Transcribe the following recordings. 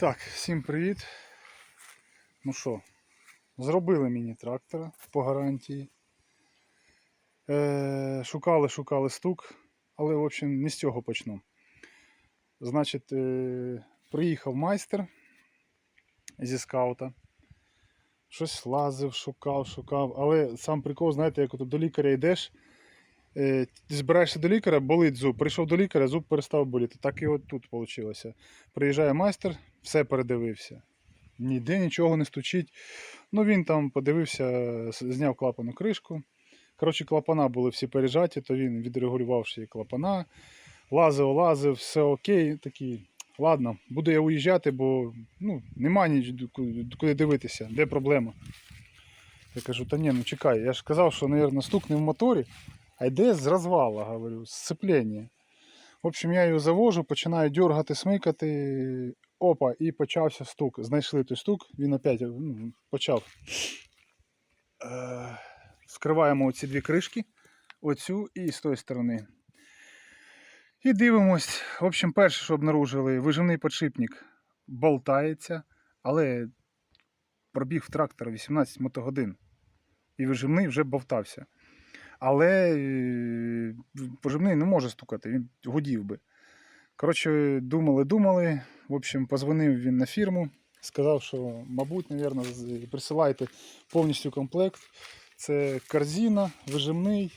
Так, всім привіт. Ну що, зробили мені трактора по гарантії. Е, шукали, шукали стук, але, в общем, не з цього почну. Значить, е, приїхав майстер зі скаута. Щось лазив, шукав, шукав. Але сам прикол, знаєте, як от до лікаря йдеш, збираєшся до лікаря, болить зуб. Прийшов до лікаря, зуб перестав боліти. Так і от тут вийшло. Приїжджає майстер, все передивився. Ніде нічого не стучить. Ну він там подивився, зняв клапану кришку. Коротше, клапана були всі пережаті, то він відрегулював ще клапана. Лазив, лазив, все окей. Такий. Ладно, буду я уїжджати, бо ну, нема ніч куди куди дивитися, де проблема. Я кажу, та ні, ну чекай, я ж казав, що, мабуть, стук не в моторі, а йде з розвала, говорю, з. В общем, я його завожу, починаю дергати, смикати. Опа, і почався стук. Знайшли той стук, він опять ну, почав. Е, Скриваємо оці дві кришки, оцю і з тої сторони. І дивимось. В общем, перше, що обнаружили, виживний подшипник болтається, але пробіг в трактора 18 мотогодин. І виживний вже болтався. Але е, поживний не може стукати, він гудів би. Коротше, думали, думали. В общем, позвонив він на фірму, сказав, що, мабуть, навірно, присилайте повністю комплект. Це корзина, вижимний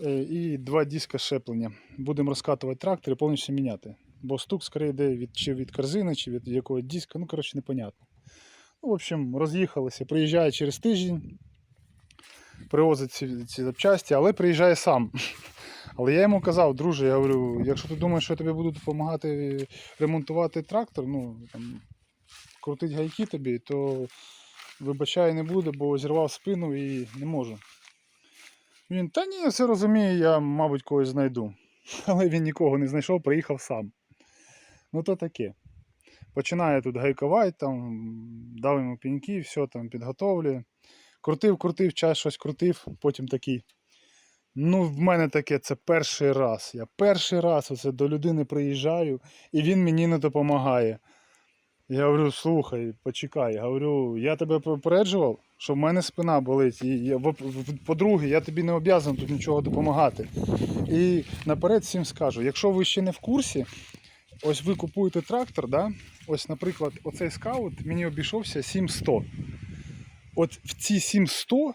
е, і два диска щеплення. Будемо розкатувати трактор і повністю міняти. Бо стук скоріше йде від, чи від корзини, чи від якогось диска, ну, коротше, непонятно. Ну, в общем, роз'їхалися. Приїжджає через тиждень, привозить ці, ці запчасті, але приїжджає сам. Але я йому казав, друже, я говорю, якщо ти думаєш, що я тобі буду допомагати ремонтувати трактор, ну там крутить гайки тобі, то вибачай не буде, бо зірвав спину і не можу. Він, та ні, я все розумію, я, мабуть, когось знайду. Але він нікого не знайшов, приїхав сам. Ну то таке. Починає тут гайкувати, там, дав йому піньки, все там підготовлює. Крутив, крутив, час щось крутив, потім такий. Ну, в мене таке це перший раз. Я перший раз оце до людини приїжджаю, і він мені не допомагає. Я говорю, слухай, почекай, говорю, я тебе попереджував, що в мене спина болить. І я, по-друге, я тобі не обов'язаний тут нічого допомагати. І наперед всім скажу, якщо ви ще не в курсі, ось ви купуєте трактор, да? ось, наприклад, оцей скаут мені обійшовся 7100. От в ці 7100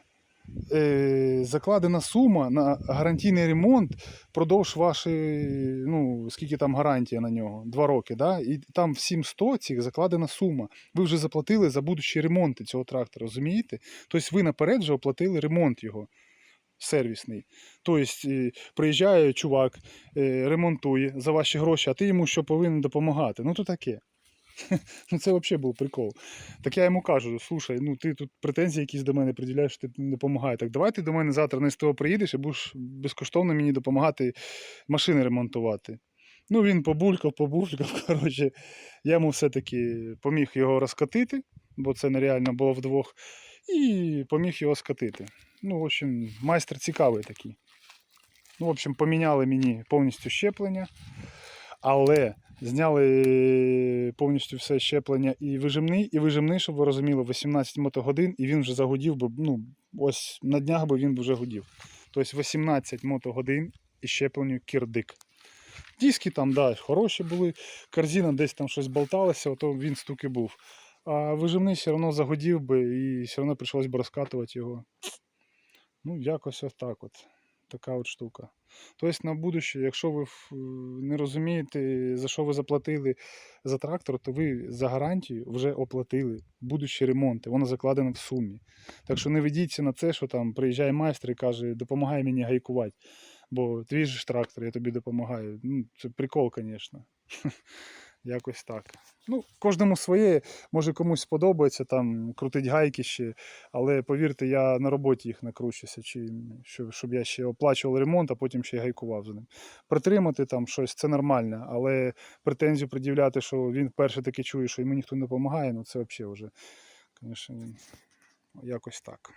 е, закладена сума на гарантійний ремонт продовж вашої, ну, скільки там гарантія на нього? Два роки, да? і там в 700 цих закладена сума. Ви вже заплатили за будущі ремонти цього трактора, розумієте? Тобто ви наперед вже оплатили ремонт його. Сервісний. Тобто е, приїжджає чувак, е, ремонтує за ваші гроші, а ти йому що повинен допомагати. Ну то таке. Ну це взагалі був прикол. Так я йому кажу: слушай, ну ти тут претензії якісь до мене приділяєш, ти не допомагає. Так давай ти до мене завтра на СТО приїдеш і будеш безкоштовно мені допомагати машини ремонтувати. Ну він побулькав, побулькав. Коротше, я йому все-таки поміг його розкатити, бо це нереально було вдвох, і поміг його скатити. Ну, в общем, майстер цікавий такий. Ну, в общем, поміняли мені повністю щеплення, але зняли повністю все щеплення і вижимний, і вижимний, щоб ви розуміли, 18 мотогодин, і він вже загудів, бо ну, ось на днях би він вже гудів. Тобто 18 мотогодин і щепленню кірдик. Диски там, да, хороші були, корзина десь там щось болталося, ото він стуки був. А вижимний все одно загудів би і все одно прийшлось би розкатувати його. Ну, якось ось так от. Така от штука. Тобто на будуще, якщо ви не розумієте, за що ви заплатили за трактор, то ви за гарантію вже оплатили будущі ремонти. Воно закладено в сумі. Так що не ведіться на це, що там приїжджає майстер і каже, допомагай мені гайкувати. Бо твій ж трактор, я тобі допомагаю. Ну, це прикол, звісно. Якось так. Ну, кожному своє, може комусь сподобається там крутить гайки ще, але повірте, я на роботі їх накручуся, чи щоб, я ще оплачував ремонт, а потім ще й гайкував за ним. Притримати там щось це нормально, але претензію пред'являти, що він вперше таки чує, що йому ніхто не допомагає, ну це взагалі вже, звісно, якось так.